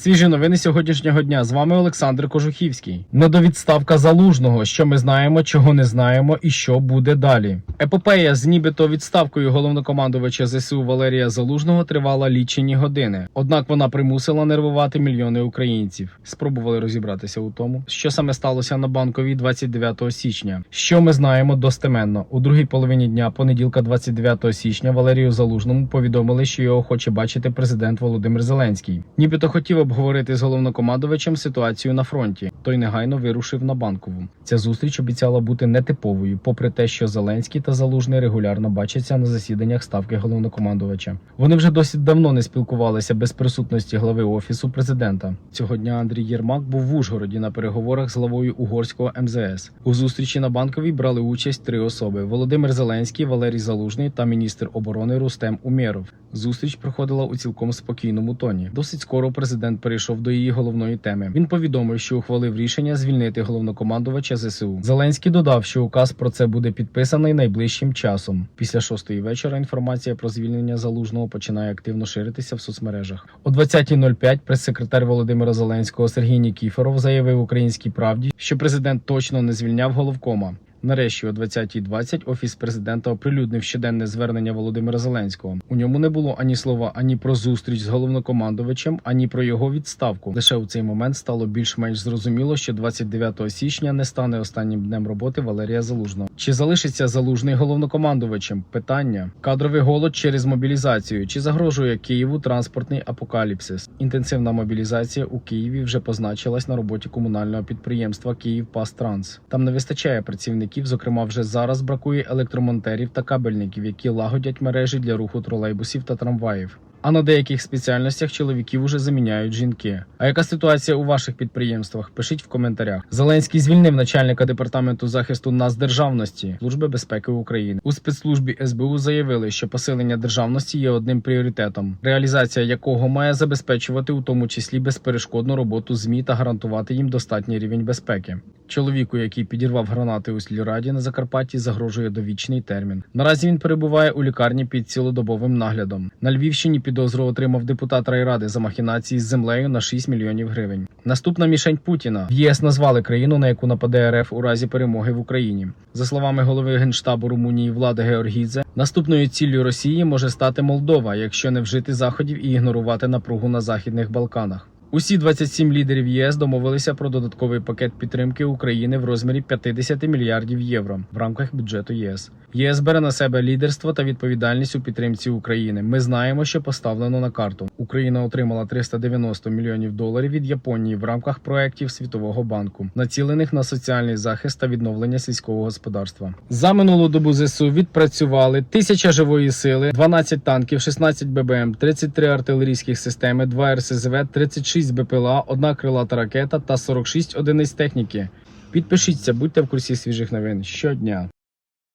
Свіжі новини сьогоднішнього дня. З вами Олександр Кожухівський. Недовідставка залужного. Що ми знаємо, чого не знаємо, і що буде далі. Епопея з нібито відставкою головнокомандувача ЗСУ Валерія Залужного тривала лічені години. Однак вона примусила нервувати мільйони українців. Спробували розібратися у тому, що саме сталося на банковій 29 січня. Що ми знаємо достеменно у другій половині дня, понеділка, 29 січня, Валерію Залужному повідомили, що його хоче бачити президент Володимир Зеленський. Нібито хотів обговорити з головнокомандувачем ситуацію на фронті. Той негайно вирушив на банкову. Ця зустріч обіцяла бути нетиповою, попри те, що Зеленський та Залужний регулярно бачаться на засіданнях ставки головнокомандувача. Вони вже досить давно не спілкувалися без присутності глави офісу президента. Цього дня Андрій Єрмак був в Ужгороді на переговорах з главою угорського МЗС. У зустрічі на банковій брали участь три особи: Володимир Зеленський, Валерій Залужний та міністр оборони Рустем Умєров. Зустріч проходила у цілком спокійному тоні. Досить скоро президент перейшов до її головної теми. Він повідомив, що ухвалив рішення звільнити головнокомандувача ЗСУ. Зеленський додав, що указ про це буде підписаний найближчим часом. Після шостої вечора інформація про звільнення залужного починає активно ширитися в соцмережах. О 20.05 прес-секретар Володимира Зеленського Сергій Нікіфоров заявив українській правді, що президент точно не звільняв головкома. Нарешті о 20.20 офіс президента оприлюднив щоденне звернення Володимира Зеленського. У ньому не було ані слова ані про зустріч з головнокомандувачем, ані про його відставку. Лише у цей момент стало більш-менш зрозуміло, що 29 січня не стане останнім днем роботи Валерія Залужного. Чи залишиться залужний головнокомандувачем? Питання: кадровий голод через мобілізацію. Чи загрожує Києву транспортний апокаліпсис? Інтенсивна мобілізація у Києві вже позначилась на роботі комунального підприємства «Київпастранс». Там не вистачає працівників. Зокрема, вже зараз бракує електромонтерів та кабельників, які лагодять мережі для руху тролейбусів та трамваїв. А на деяких спеціальностях чоловіків уже заміняють жінки. А яка ситуація у ваших підприємствах? Пишіть в коментарях. Зеленський звільнив начальника департаменту захисту нацдержавності Служби безпеки України. У спецслужбі СБУ заявили, що посилення державності є одним пріоритетом, реалізація якого має забезпечувати у тому числі безперешкодну роботу змі та гарантувати їм достатній рівень безпеки. Чоловіку, який підірвав гранати у сільраді на Закарпатті, загрожує довічний термін. Наразі він перебуває у лікарні під цілодобовим наглядом. На Львівщині підозру отримав депутат райради за махінації з землею на 6 мільйонів гривень. Наступна мішень Путіна в ЄС назвали країну, на яку нападе РФ у разі перемоги в Україні. За словами голови генштабу Румунії Влади Георгідзе, наступною ціллю Росії може стати Молдова, якщо не вжити заходів і ігнорувати напругу на західних Балканах. Усі 27 лідерів ЄС домовилися про додатковий пакет підтримки України в розмірі 50 мільярдів євро в рамках бюджету ЄС. ЄС бере на себе лідерство та відповідальність у підтримці України. Ми знаємо, що поставлено на карту. Україна отримала 390 мільйонів доларів від Японії в рамках проєктів Світового банку, націлених на соціальний захист та відновлення сільського господарства. За минулу добу ЗСУ відпрацювали тисяча живої сили, 12 танків, 16 ББМ, 33 артилерійських системи, 2 РСЗВ, 36 БПЛА, одна крилата ракета та 46 одиниць техніки. Підпишіться, будьте в курсі свіжих новин щодня.